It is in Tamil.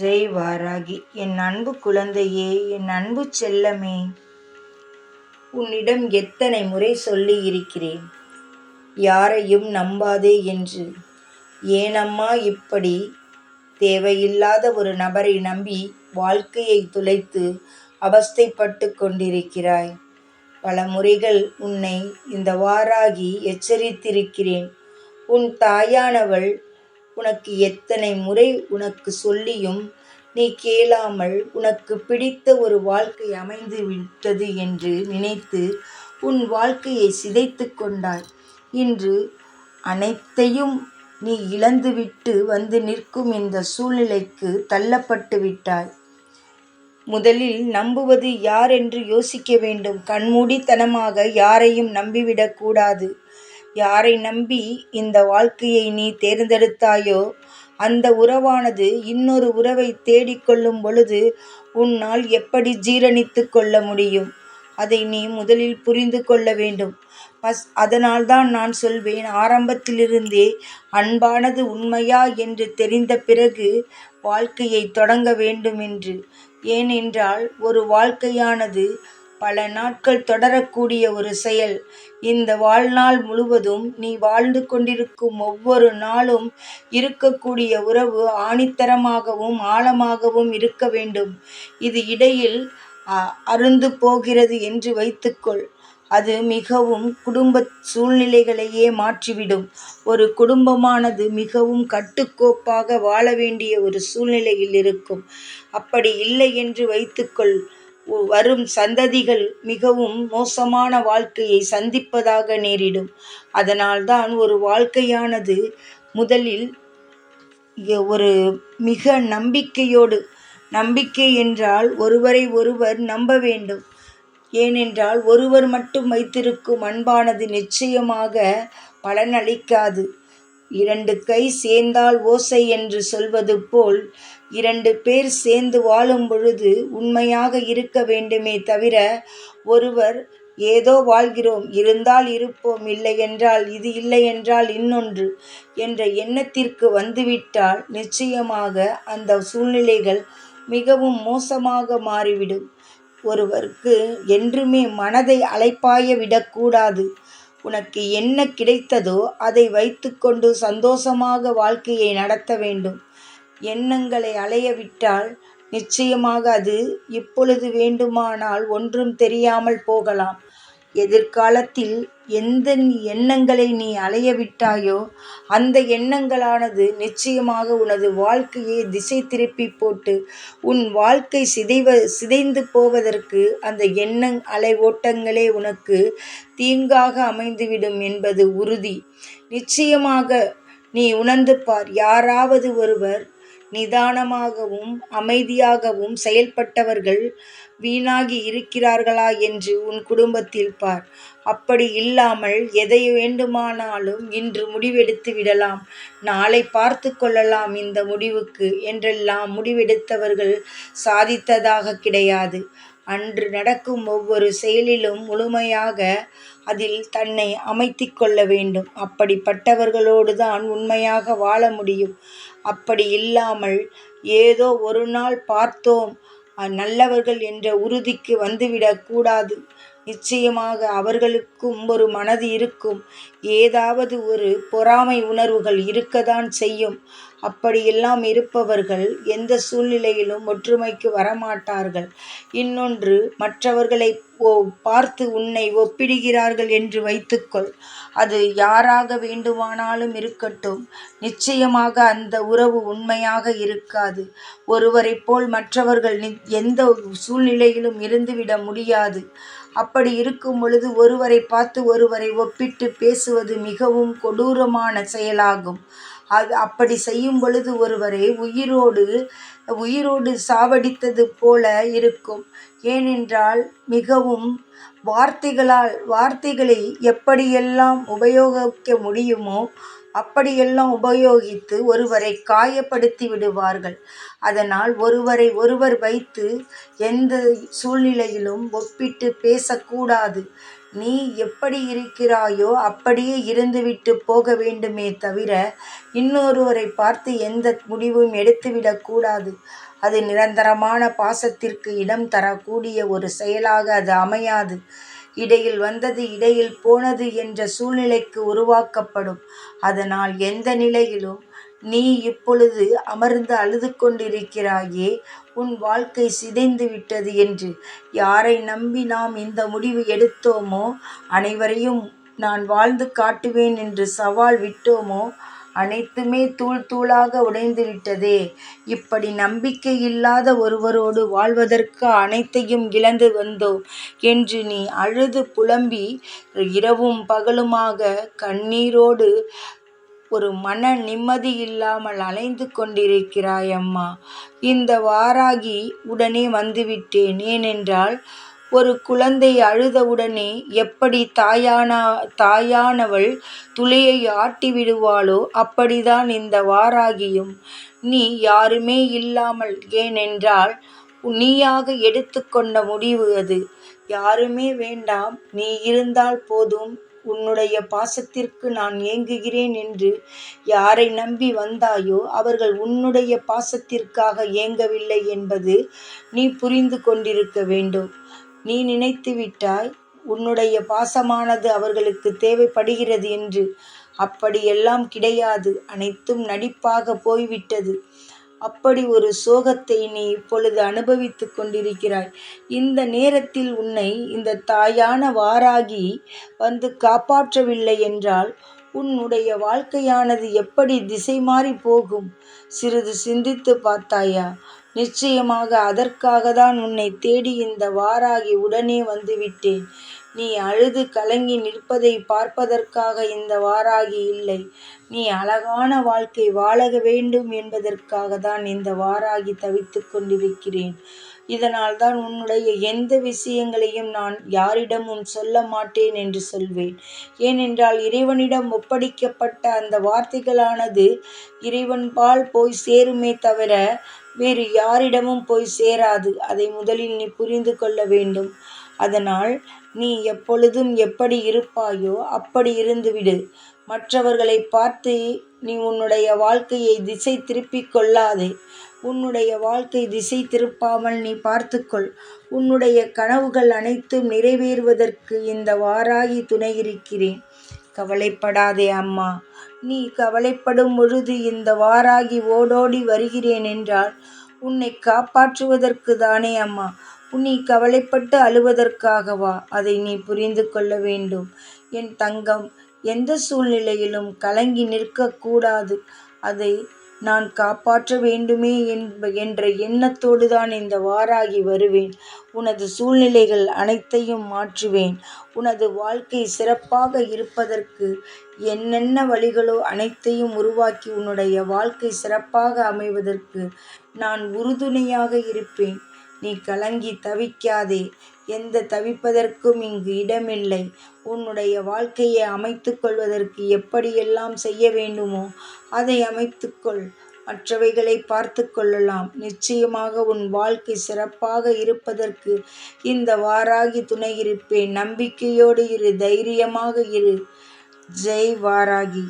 ஜெய் வாராகி என் அன்பு குழந்தையே என் அன்பு செல்லமே உன்னிடம் எத்தனை முறை சொல்லி இருக்கிறேன். யாரையும் நம்பாதே என்று. ஏனம்மா இப்படி தேவையில்லாத ஒரு நபரை நம்பி வாழ்க்கையை துளைத்து அவஸ்தைப்பட்டு கொண்டிருக்கிறாய். பல முறைகள் உன்னை இந்த வாராகி எச்சரித்திருக்கிறேன். உன் தாயானவள் உனக்கு எத்தனை முறை உனக்கு சொல்லியும் நீ கேளாமல் உனக்கு பிடித்த ஒரு வாழ்க்கை அமைந்து விட்டது என்று நினைத்து உன் வாழ்க்கையை சிதைத்து கொண்டாய். இன்று அனைத்தையும் நீ இழந்துவிட்டு வந்து நிற்கும் இந்த சூழ்நிலைக்கு தள்ளப்பட்டு விட்டாய். முதலில் நம்புவது யார் என்று யோசிக்க வேண்டும். கண்மூடித்தனமாக யாரையும் நம்பிவிடக்கூடாது யாரை நம்பி இந்த வாழ்க்கையை நீ தேர்ந்தெடுத்தாயோ அந்த உறவானது இன்னொரு உறவை தேடிக்கொள்ளும் பொழுது உன்னால் எப்படி ஜீரணித்து கொள்ள முடியும்? அதை நீ முதலில் புரிந்து கொள்ள வேண்டும். பஸ் அதனால்தான் நான் சொல்வேன் ஆரம்பத்திலிருந்தே அன்பானது உண்மையா என்று தெரிந்த பிறகு வாழ்க்கையை தொடங்க வேண்டும் என்று ஏனென்றால் ஒரு வாழ்க்கையானது பல நாட்கள் தொடரக்கூடிய ஒரு செயல். இந்த வாழ்நாள் முழுவதும் நீ வாழ்ந்து கொண்டிருக்கும் ஒவ்வொரு நாளும் இருக்கக்கூடிய உறவு ஆணித்தரமாகவும் ஆழமாகவும் இருக்க வேண்டும். இது இடையில் அருந்து போகிறது என்று வைத்துக்கொள். அது மிகவும் குடும்ப சூழ்நிலைகளையே மாற்றிவிடும். ஒரு குடும்பமானது மிகவும் கட்டுக்கோப்பாக வாழ வேண்டிய ஒரு சூழ்நிலையில் இருக்கும். அப்படி இல்லை என்று வைத்துக்கொள். வரும் சந்ததிகள் மிகவும் மோசமான வாழ்க்கையை சந்திப்பதாக நேரிடும். அதனால்தான் ஒரு வாழ்க்கையானது முதலில் ஒரு மிக நம்பிக்கையோடு நம்பிக்கை என்றால் ஒருவரை ஒருவர் நம்ப வேண்டும். ஏனென்றால் ஒருவர் மட்டும் வைத்திருக்கும் அன்பானது நிச்சயமாக பலனளிக்காது. இரண்டு கை சேர்ந்தால் ஓசை என்று சொல்வது போல் இரண்டு பேர் சேர்ந்து வாழும் பொழுது உண்மையாக இருக்க வேண்டுமே தவிர ஒருவர் ஏதோ வாழ்கிறோம் இருந்தால் இருப்போம் இல்லை என்றால் இது இல்லை என்றால் இன்னொன்று என்ற எண்ணத்திற்கு வந்துவிட்டால் நிச்சயமாக அந்த சூழ்நிலைகள் மிகவும் மோசமாக மாறிவிடும். ஒருவருக்கு என்றுமே மனதை அலைப்பாய விடக்கூடாது. உனக்கு என்ன கிடைத்ததோ அதை வைத்துக்கொண்டு சந்தோஷமாக வாழ்க்கையை நடத்த வேண்டும். எண்ணங்களை அலைய விட்டால் நிச்சயமாக அது இப்பொழுது வேண்டுமானால் ஒன்றும் தெரியாமல் போகலாம். எதிர்காலத்தில் எந்த எண்ணங்களை நீ அலைய விட்டாயோ அந்த எண்ணங்களானது நிச்சயமாக உனது வாழ்க்கையை திசை திருப்பி போட்டு உன் வாழ்க்கை சிதைவ சிதைந்து போவதற்கு அந்த எண்ணங் அலை ஓட்டங்களே உனக்கு தீங்காக அமைந்துவிடும் என்பது உறுதி. நிச்சயமாக நீ உணர்ந்து பார் யாராவது ஒருவர் நிதானமாகவும் அமைதியாகவும் செயல்பட்டவர்கள் வீணாகி இருக்கிறார்களா என்று உன் குடும்பத்தில் பார். அப்படி இல்லாமல் எதை வேண்டுமானாலும் இன்று முடிவெடுத்து விடலாம். நாளை பார்த்து கொள்ளலாம் இந்த முடிவுக்கு என்றெல்லாம் முடிவெடுத்தவர்கள் சாதித்ததாக கிடையாது. அன்று நடக்கும் ஒவ்வொரு செயலிலும் முழுமையாக அதில் தன்னை அமைத்தி கொள்ள வேண்டும். அப்படிப்பட்டவர்களோடு தான் உண்மையாக வாழ முடியும். அப்படி இல்லாமல் ஏதோ ஒரு நாள் பார்த்தோம். நல்லவர்கள் என்ற உறுதிக்கு வந்துவிடக்கூடாது நிச்சயமாக அவர்களுக்கும் ஒரு மனது இருக்கும். ஏதாவது ஒரு பொறாமை உணர்வுகள் இருக்கதான் செய்யும். அப்படியெல்லாம் இருப்பவர்கள் எந்த சூழ்நிலையிலும் ஒற்றுமைக்கு வரமாட்டார்கள். இன்னொன்று மற்றவர்களை ஓ பார்த்து உன்னை ஒப்பிடுகிறார்கள் என்று வைத்துக்கொள். அது யாராக வேண்டுமானாலும் இருக்கட்டும். நிச்சயமாக அந்த உறவு உண்மையாக இருக்காது. ஒருவரைப் போல் மற்றவர்கள் எந்த சூழ்நிலையிலும் இருந்துவிட முடியாது. அப்படி இருக்கும் பொழுது ஒருவரை பார்த்து ஒருவரை ஒப்பிட்டு பேசுவது மிகவும் கொடூரமான செயலாகும். அது அப்படி செய்யும் பொழுது ஒருவரை உயிரோடு உயிரோடு சாவடித்தது போல இருக்கும். ஏனென்றால் மிகவும் வார்த்தைகளால் வார்த்தைகளை எப்படியெல்லாம் உபயோகிக்க முடியுமோ அப்படியெல்லாம் உபயோகித்து ஒருவரை காயப்படுத்தி விடுவார்கள். அதனால் ஒருவரை ஒருவர் வைத்து எந்த சூழ்நிலையிலும் ஒப்பிட்டு பேசக்கூடாது. நீ எப்படி இருக்கிறாயோ அப்படியே இருந்துவிட்டு போக வேண்டுமே தவிர இன்னொருவரை பார்த்து எந்த முடிவும் எடுத்துவிடக்கூடாது அது நிரந்தரமான பாசத்திற்கு இடம் தரக்கூடிய ஒரு செயலாக அது அமையாது. இடையில் வந்தது இடையில் போனது என்ற சூழ்நிலைக்கு உருவாக்கப்படும். அதனால் எந்த நிலையிலும் நீ இப்பொழுது அமர்ந்து அழுது கொண்டிருக்கிறாயே உன் வாழ்க்கை சிதைந்து விட்டது என்று. யாரை நம்பி நாம் இந்த முடிவு எடுத்தோமோ அனைவரையும் நான் வாழ்ந்து காட்டுவேன் என்று சவால் விட்டோமோ அனைத்துமே தூள் தூளாக உடைந்துவிட்டதே. இப்படி நம்பிக்கையில்லாத ஒருவரோடு வாழ்வதற்கு அனைத்தையும் இழந்து வந்தோம் என்று நீ அழுது புலம்பி இரவும் பகலுமாக கண்ணீரோடு ஒரு மன நிம்மதியில்லாமல் அலைந்து கொண்டிருக்கிறாய் அம்மா. இந்த வாராகி உடனே வந்துவிட்டேன். ஏனென்றால் ஒரு குழந்தை அழுதவுடனே எப்படி தாயானா தாயானவள் துளையை ஆட்டி விடுவாளோ அப்படிதான் இந்த வாராகியும். நீ யாருமே இல்லாமல் ஏனென்றால் நீயாக எடுத்துக்கொண்ட முடிவு அது. யாருமே வேண்டாம் நீ இருந்தால் போதும் உன்னுடைய பாசத்திற்கு நான் ஏங்குகிறேன் என்று யாரை நம்பி வந்தாயோ அவர்கள் உன்னுடைய பாசத்திற்காக ஏங்கவில்லை என்பது நீ புரிந்து கொண்டிருக்க வேண்டும். நீ நினைத்து விட்டாய் உன்னுடைய பாசமானது அவர்களுக்கு தேவைப்படுகிறது என்று. அப்படியெல்லாம் கிடையாது. அனைத்தும் நடிப்பாக போய்விட்டது. அப்படி ஒரு சோகத்தை நீ இப்பொழுது அனுபவித்துக் கொண்டிருக்கிறாய். இந்த நேரத்தில் உன்னை இந்த தாயான வாராகி வந்து காப்பாற்றவில்லை என்றால் உன்னுடைய வாழ்க்கையானது எப்படி திசை மாறிப் போகும்? சிறிது சிந்தித்துப் பார்த்தாயா? நிச்சயமாக அதற்காக தான் உன்னை தேடி இந்த வாராகி உடனே வந்துவிட்டேன். நீ அழுது கலங்கி நிற்பதை பார்ப்பதற்காக இந்த வாராகி இல்லை. நீ அழகான வாழ்க்கை வாழ வேண்டும் என்பதற்காக தான் இந்த வாராகி தவித்து கொண்டிருக்கிறேன். இதனால் தான் உன்னுடைய எந்த விஷயங்களையும் நான் யாரிடமும் சொல்ல மாட்டேன் என்று சொல்வேன். ஏனென்றால் இறைவனிடம் ஒப்படைக்கப்பட்ட அந்த வார்த்தைகளானது இறைவன்பால் போய் சேருமே தவிர வேறு யாரிடமும் போய் சேராது. அதை முதலில் நீ புரிந்து கொள்ள வேண்டும். அதனால் நீ எப்பொழுதும் எப்படி இருப்பாயோ அப்படி இருந்துவிடு. மற்றவர்களை பார்த்து நீ உன்னுடைய வாழ்க்கையை திசை திருப்பிக் கொள்ளாதே. உன்னுடைய வாழ்க்கை திசை திருப்பாமல் நீ பார்த்துக்கொள். உன்னுடைய கனவுகள் அனைத்தும் நிறைவேறுவதற்கு இந்த வாராகி துணை இருக்கிறேன். கவலைப்படாதே அம்மா. நீ கவலைப்படும் பொழுது இந்த வாராகி ஓடோடி வருகிறேன் என்றால் உன்னை காப்பாற்றுவதற்கு தானே அம்மா. நீ கவலைப்பட்டு அழுவதற்காகவா? அதை நீ புரிந்து கொள்ள வேண்டும். என் தங்கம் எந்த சூழ்நிலையிலும் கலங்கி நிற்கக்கூடாது அதை நான் காப்பாற்ற வேண்டுமே என்ற எண்ணத்தோடுதான் இந்த வாராகி வருவேன். உனது சூழ்நிலைகள் அனைத்தையும் மாற்றுவேன். உனது வாழ்க்கை சிறப்பாக இருப்பதற்கு என்னென்ன வழிகளோ அனைத்தையும் உருவாக்கி உன்னுடைய வாழ்க்கை சிறப்பாக அமைவதற்கு நான் உறுதுணையாக இருப்பேன். நீ கலங்கி தவிக்காதே. எந்தத் தவிப்பதற்கும் இங்கு இடமில்லை. உன்னுடைய வாழ்க்கையை அமைத்து கொள்வதற்கு எப்படியெல்லாம் செய்ய வேண்டுமோ அதை அமைத்துக்கொள் மற்றவைகளை மற்றவைகளைப் கொள்ளலாம். நிச்சயமாக உன் வாழ்க்கை சிறப்பாக இருப்பதற்கு இந்த வாராகி துணை இருப்பேன். நம்பிக்கையோடு இரு. தைரியமாக இரு. ஜெய் வாராகி.